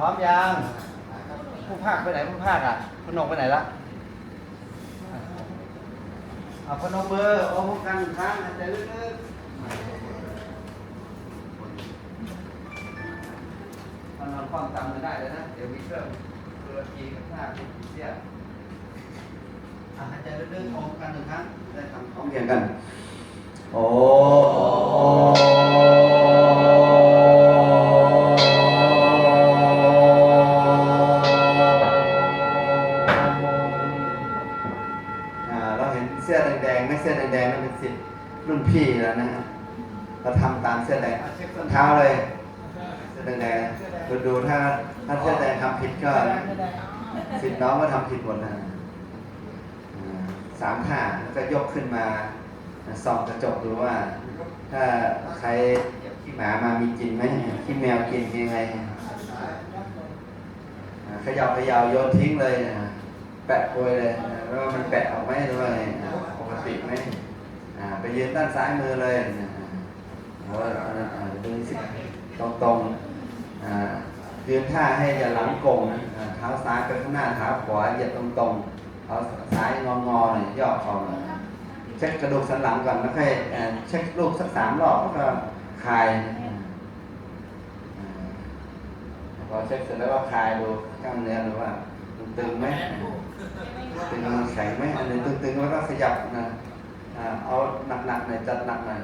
พร้อมยังผู้ภาคไปไหนผู้ภาคอะพนกไปไหนละเอาพนกมือโอ้พวกกันครั้งหายใจลึกๆมันนอนความจำไม่ได้เลยนะ เดี๋ยวมีเครื่องตุรกีกับภาคเสียอะหายใจลึกๆโอ้พวกกันหนึ่งครั้งได้ทำพร้อมเพียงกัน โอ้ เราทำตามเสื้อแดงเอาเช็คส้นเท้าเลยเสื้อแดงๆดูดูถ้าถ้าเสื้อแดงทำผิดก็สิทธิ์น้องก็ทำผิดหมดนะอ่าสามท่าแล้วก็ยกขึ้นมาส่องกระจกดูว่า ถ้าใครขี้หมามามีกินไหมขี้แมวกินยังไงอ่าเขย่าเขย่าโยนทิ้งเลยอ่าแปะโปรยเลยอ่าว่ามันแปะออกไหมหรือว่าไงอ่าปกติไหมอ่าไปยืนด้านซ้ายมือเลย อ่าแล้วอ่าดึงสิตรงตรงๆอ่ายืนท่าให้อย่าหลังกงนะเท้าซ้ายไปข้างหน้าเท้าขวาเหยียดตรงตรงเท้าซ้ายงองอๆหน่อยย่อคอหน่อยเช็คกระดูกสันหลังก่อนแล้วค่อยเช็คลูกสักสามรอบแล้วก็คลายพอเช็คเสร็จแล้วก็คลายดูกล้ามเนื้อดูว่าตึงไหมตึงมันแข็งไหมอันไหนตึงๆแล้วก็ขยับนะเอาหนักๆหน่อยจัดหนักหน่อย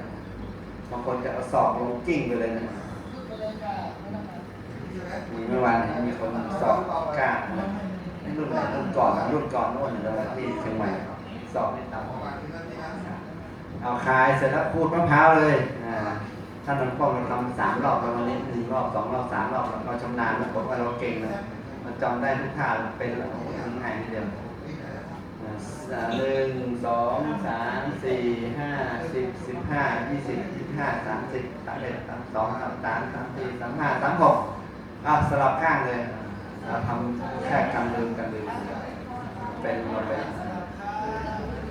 บางคนจะเอาศอกลงกิ้งไปเลยนะมีเมื่อวานเห็นมีคนสอบกล้าในรุ่นไหนรุ่นก่อนรุ่นก่อนโน่นเลยที่เชียงใหม่สอบนี่ต่ำเอาคายเสร็จแล้วพูดมะพร้าวเลยอ่าท่านหลวงพ่อเราทำสามรอบแล้ววันนี้หนึ่งรอบสองรอบสามรอบเราชำนาญแล้วบอกว่าเราเก่งแล้วเราจำได้ทุกท่าเป็นแล้วโอ้โหง่ายนิดเดียวอ่า หนึ่งสองสามสี่ห้าสิบสิบห้ายี่สิบยี่สิบห้าสามสิบสามเอ็ดสามสองสามสามสามสี่สามห้าสามหกอะสลับข้างเลยอ่าทำแค่กันลืมกันลืมเป็นหมดเลย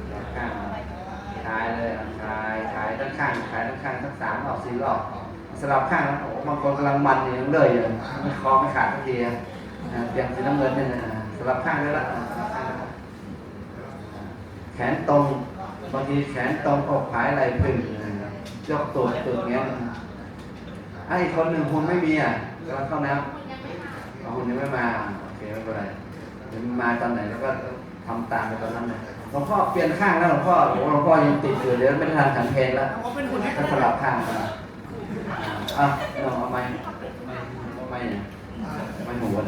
สลับข้างขายเลยอะขายขายด้านข้างขายด้านข้างสักสามรอบสี่รอบสลับข้างนะโอ้บางคนกำลังมันอยู่ยังเลยอยู่ไม่คอไม่ขาดสักทีเตรียมสีน้ำเงินเนี่ยนะสลับข้างได้ละอะสลับข้างได้ละ แขนตรงบางทีแขนตรงอกผายไหล่พึ่งยกตัวตัวเงี้ยไอ้คนหนึ่งคุณไม่มีอะกำลังเข้าน้ำเอาคุณยังไม่มาโอเคไม่เป็นไรมาตอนไหนแล้วก็ทำตามไปตอนนั้นเลยหลวงพ่อเปลี่ยนข้างแล้วหลวงพ่อโอ้โหหลวงพ่อยังติดอยู่เดี๋ยวไม่ทันฉันเพลแล้วก็สลับข้างกันอะลองเอาไม้เอาไม้เนี่ยไม้หมูอะ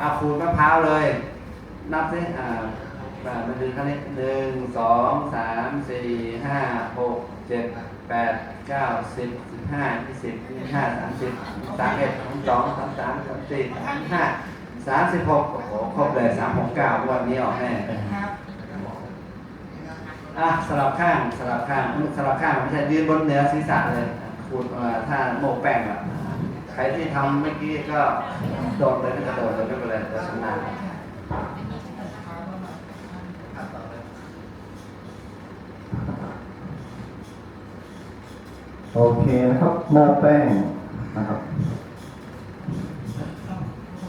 อะขูดมะพร้าวเลย นับสิอ่า มันดึงข้างนี้หนึ่งสองสามสี่ห้าหกเจ็ดแปดเก้าสิบสิบห้ายี่สิบยี่สิบห้าสามสิบสามเอ็ดสามสองสามสามสามสี่สามห้าสามสิบหกโอ้โหครบเลยสามหกเก้าวันนี้ออกแน่อะสลับข้างสลับข้างสลับข้างไม่ใช่ยืนบนเหนือศีรษะเลยขูดเอ่อถ้าโมกแป้งอะใครที่ทำเมื่อกี้ก็โดดเลยก็จะโดดเลยไม่เป็นไรแต่ชำนาญ โอเคนะครับโมแป้งนะครับ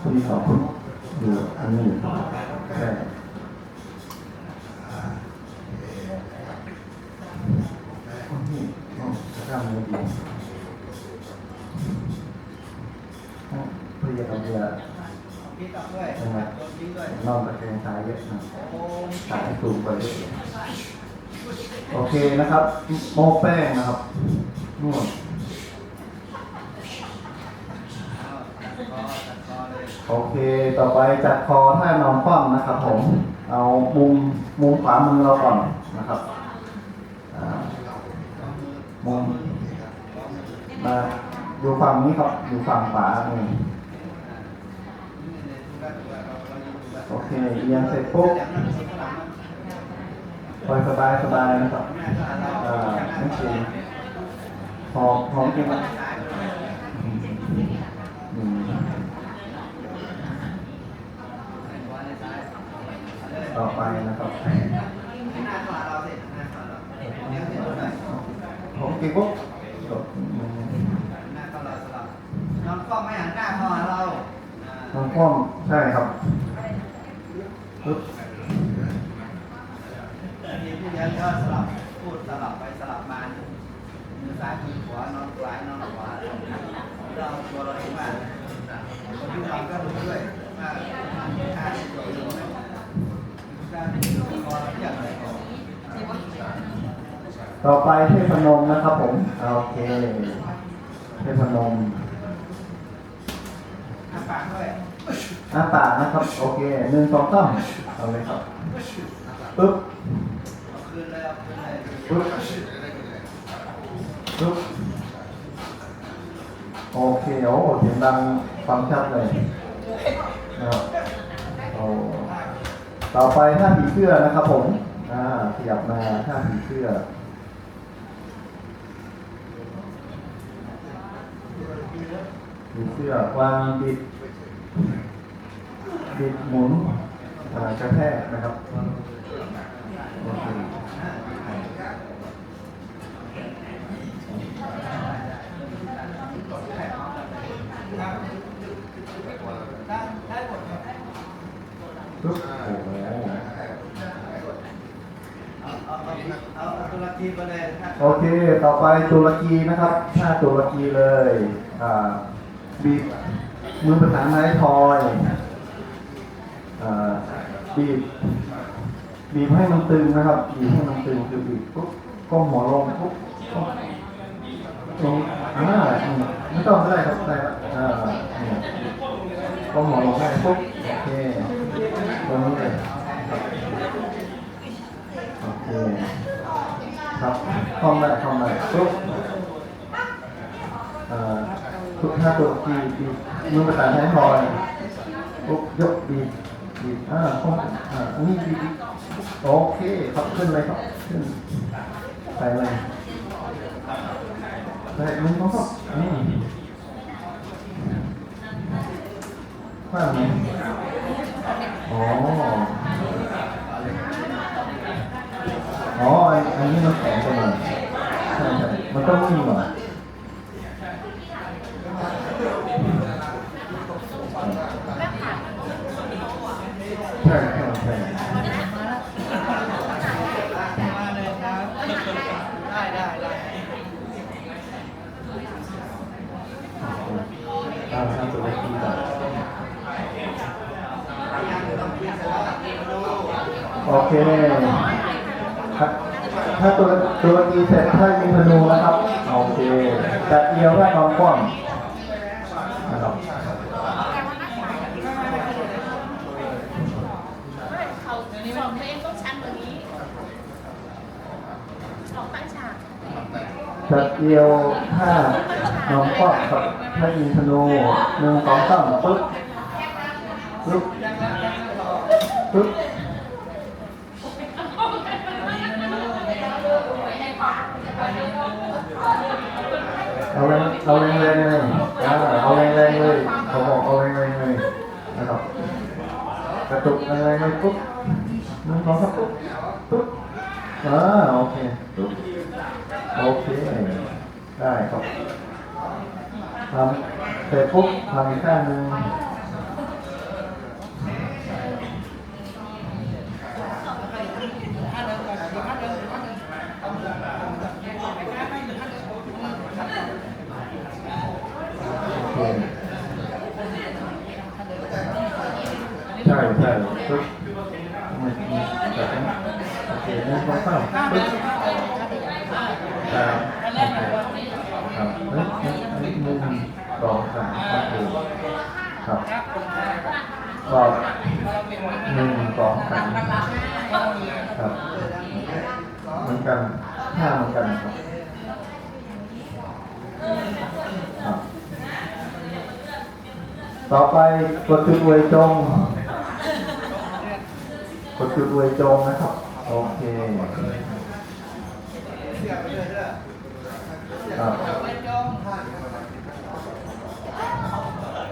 ที่สองดูอันนี้แป้งนี่อ๋อทำไม่ดีอ๋อเพื่อจะทำเรือพริกกับด้วยนะครับโดนพริกด้วยนอกจากแกงซ้ายเยอะนะสายสูงไปเยอะโอเคนะครับโมแป้งนะครับ นวดจัดคอจัดคอเลยโอเค ต่อไปจัดคอท่านอนคว่ำนะครับผม เอามุมมุมขวามือเราก่อนนะครับมุมมาอยู่ฝั่งนี้ครับอยู่ฝั่งขวานี่โอเคเอียงเสร็จปุ๊บปล่อยสบายสบายนะครับอ่าโอเค หอมหอมจริงไหมอืมต่อไปนะครับหน้าเข้าหาเราสิหน้าเข้าหาเราเดี๋ยวเดี๋ยวหน่อยผมกินปุ๊บจบหน้าเข้าเราสลับนอนคว่ำไม่หันหน้าเข้าหาเราอนอนคว่ำใช่ครับปึ๊บทีที่เรียนก็สลับพูดสลับไปสลับมามือ ซ้ายมือขวานอนซ้ายนอนขวาเราตัวเราเองว่าคนที่เราก็รู้ด้วยว่าค่าที่ตัวเองการที่ตัวเราอยางไรก่อนต่อไปเทพนมนะครับผม โอเค เทพนมถ้าปากด้วยอ้าปากนะครับ โอเคหนึ่งสองสามเอาเลยครับปึ๊บเอาคืนเลยเอาคืนเลยปึ๊บ ปึ๊บโอเคโอ้เสียงดังฟังชัดเลยนะครับโอ้ต่อไปท่าผีเสื้อนะครับผม อ่าขยับมาท่าผีเสื้อผีเสื้อวางบิดบิดหมุนกระแทกนะครับโอเค ได้หมดครับ ปึ๊บโอ้โหเอาเอาเอาเอาเอาตุรกีไปเลยถ้าโอเค ต่อไปตุรกีนะครับท่าตุรกีเลยอ่าบีบมือประสานไม้ทอยอ่าบีบบีบให้มันตึงนะครับบีบให้มันตึงคือบีบปุ๊บก้มหัวลงปุ๊บก้มลงอ่าไม่ต้องก็ได้ครับได้ละอ่าก้มหัวลงได้ปุ๊บ โอเคตรงนี้เลยโอเคครับคล่อมได้คล่อมได้ปุ๊บทุกท่าตัวกีบีมือประสานใช้ทอยปุ๊บยกบีบีอ่าคล่อมอ่าอันนี้บีโอเคครับขึ้นเลยครับขึ้นไปเลยไปมึงต้อครับอืมว่าไงอ๋ อ๋ออันอันนี้มันแข็งไปหน่อยใช่ใช่มันต้องนิ่มหน่อยใช่ใช่ใช่ มาเลยครับได้ได้ได้ ตามทางตัวเลขที่ก่อน โอเคครับถ้าตัวตัวกีเสร็จถ้ายิงธนูนะครับ โอเคจัดเอียวได้นอนกว้างนะครับเขาสองเพลงต้องชันกว่านี้สองตั้งฉากจัดเอียวถ้าน้อนกว้างครับถ้ายิงธนูหนึ่งสองสามปึ๊บปึ๊บปึ๊บ เอาแรงเอาแรงแรงเลยอ่าเอาแรงแรงเลยเขาบอกเอาแรงแรงเลยนะครับกระตุกอะไรงเลยปุ๊บนึงสองทับปุ๊บปุ๊บอ่าโอเคปุ๊บโอเคได้ครับทำเสร็จปุ๊บทำอีกข้างหนึ่ง โอเคใช่ใช่ปุ๊บไม่ไม่แต่ต้องโอเคหนึ่งสองสามปุ๊บครับโอเคครับเฮ้ยเฮ้ยเฮ้ยหนึ่งสองสาม ต่อไปกดจุดอวยจงกดจุดอวยจงนะครับ โอเคเสียไปเลยเด้อครับ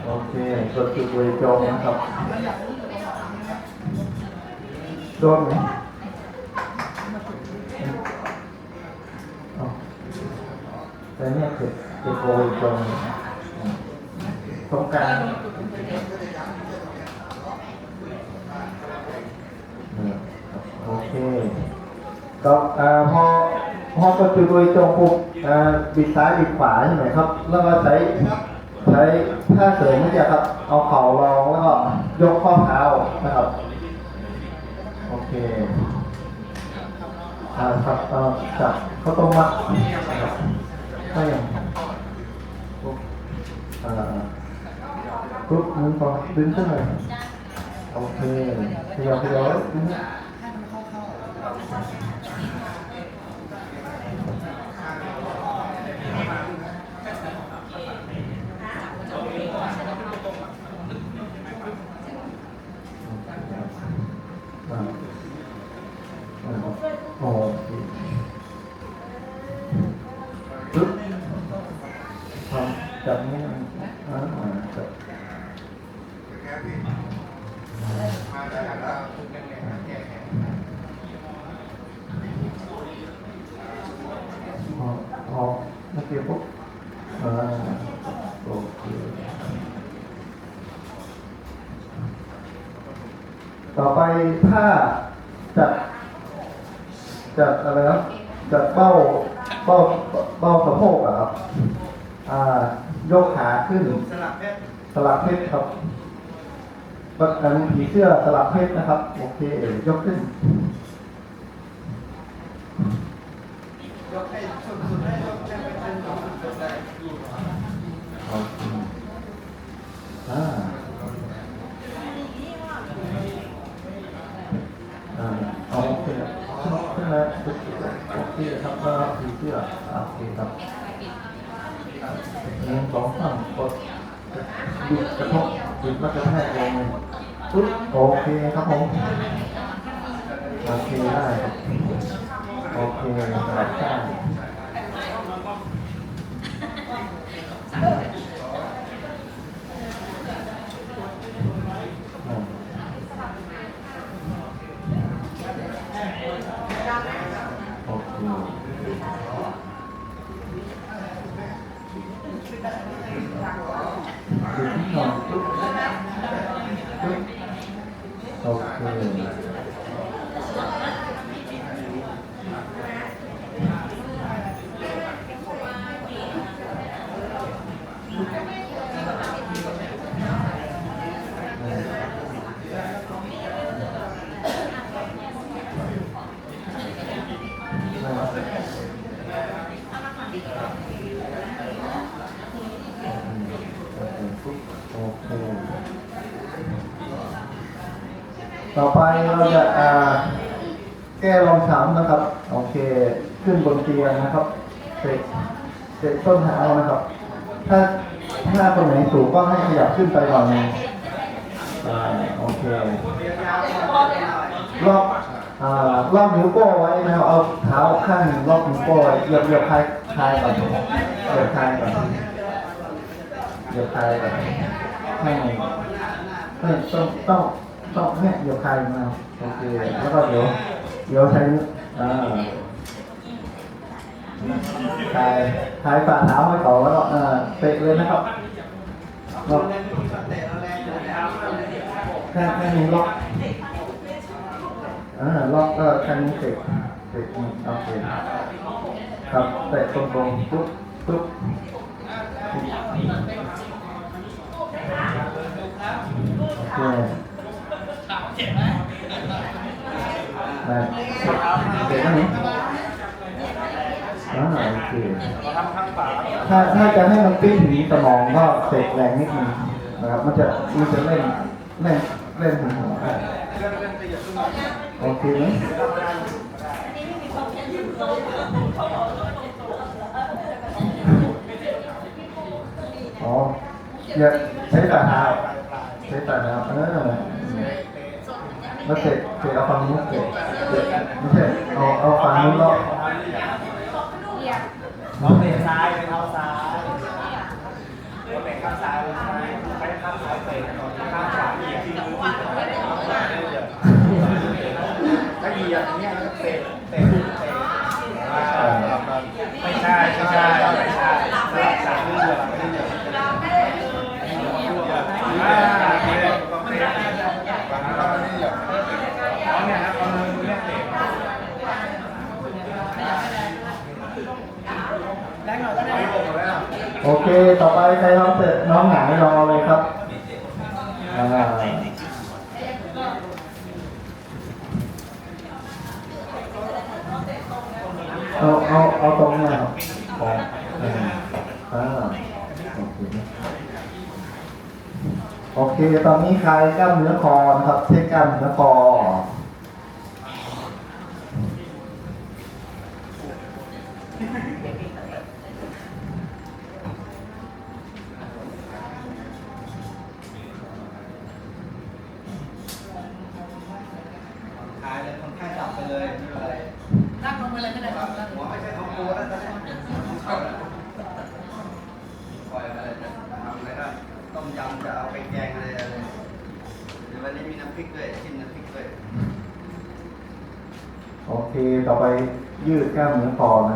โอเคกดจุดอวยจงนะครับโดนไหมแต่เนี่ยเก็บเก็บอวยจง รงการโอเคก็พอพอกระจุยตรงปุ๊บบิดซ้ายบิดขวาใช่ไหมครับ แล้วก็ใช้ใช้ท่าเสริมนี่จะครับ เอาเข่ารองแล้วก็ยกข้อเท้านะครับโอเคอ่าครับจับเขาตรงมัดก็อย่างอ่า ปุ๊บมือพอดึงขึ้นเลยโอเคขยับขยับดึง อ่าอ่าโอเคปึ๊บทำจับนี่อ่าจับ พอพอเมื่อกี้ปุ๊บอ่าโอเคต่อไปถ้าจัดจัดอะไรนะจัดเป้าเป้าเป้าสะโพกอะครับอ่ายกขาขึ้นสลับเพชรสลับเพชรครับ ประกันผีเสื้อสลับเพศนะครับ โอเค ยกขึ้น โอเคอ่า อ่าเอาโอเคใช่ไหมโอเคครับก็ผีเสื้ออ่าโอเคครับหนึ่งสองสามกดบิดก ระทบบิดมากระแทกลงปึ๊บโอเคครับผมโอเคได้ครับโอเคครับได้อ่าโอเคดูที่นอนปุ๊บปุ๊บ โต่อไปเราจะอ่าแก้รองช้ำนะครับ โอเค ขึ้นบนเตียงนะครับเตะเตะต้นเท้านะครับ ถ้าถ้าคนไหนสูงก็ให้ขยับขึ้นไปหน่อยหนึงอ่าโอเครอบอ่ารอบนิ้วโป้ไว้นะครับเอาเท้าข้างรอบนิ้วโป้ไว้เหยียบเหยียบคลายคลายก่อนเหยียบคลายก่อนเหยียบคลายก่อนให้ให้ต้องต้อง ต้องให้เหยียบคลายมาโอเคแล้วก็เดี๋ยวเดี๋ยวใช้นิ้วอ่าคลายคลายฝ่าเท้าให้เขาแล้วก็เอ่อเตะเลยนะครับล็อกแค่แค่นี้ล็อกอ่าล็อกก็แค่นี้เตะเตะอืมโอเคครับเตะตรงตรงๆปุ๊บปุ๊บโอเค ได้เตะตรงนี้อ่าโอเคถ้าถ้าจะให้มันปิ้นถึงสมองก็เสกแรงนิดนึงนะครับ มันจะมันจะเล่นเล่นเล่นถึงหัวโอเคไหมอ๋ออย่าใช้ฝ่าเท้าใช้ฝ่าเท้าเออ แล้วเสกเสกเอาฝั่งนู้นเสกเสกไม่ใช่เอาเอาฝั่งนู้นรอบ เราเตะซ้ายไปเท้าซ้ายเราเตะข้างซ้ายไปซ้ายใช้ข้างซ้ายเตะข้างขวาเหยียบที่มือที่ถ้าเหยียบอย่างเงี้ยแล้วเตะเตะเตะไม่ใช่ไม่ใช่ไม่ใช่สลับสายเหยียบไม่ได้เหยียบอ่าเตะต้องเตะฝั่งเราไม่เหยียบเอาเนี่ยครับเอามือเนี่ยเตะ ได้หน่อยก็ได้ โอเค ต่อไปใครทำเสร็จน้องหงายรอเลยครับอ่าเอาเอาเอาตรงเนี้ยครับอ่าอ่าโอเคโอเค ตอนนี้คลายกล้ามเนื้อคอนะครับเช็คกล้ามเนื้อคอ หายเลยคนไข้จับไปเลยไม่เป็นไร นั่งลงไปเลยก็ได้ครับนั่ง หัวไม่ใช่ของกูแล้วนะปล่อยไปเลยจะทำอะไรก็ต้มยำจะเอาไปแกงอะไรอะไรเดี๋ยววันนี้มีน้ำพริกด้วยชิมน้ำพริกด้วย โอเค ต่อไป ยืดกล้ามเนื้อคอนะ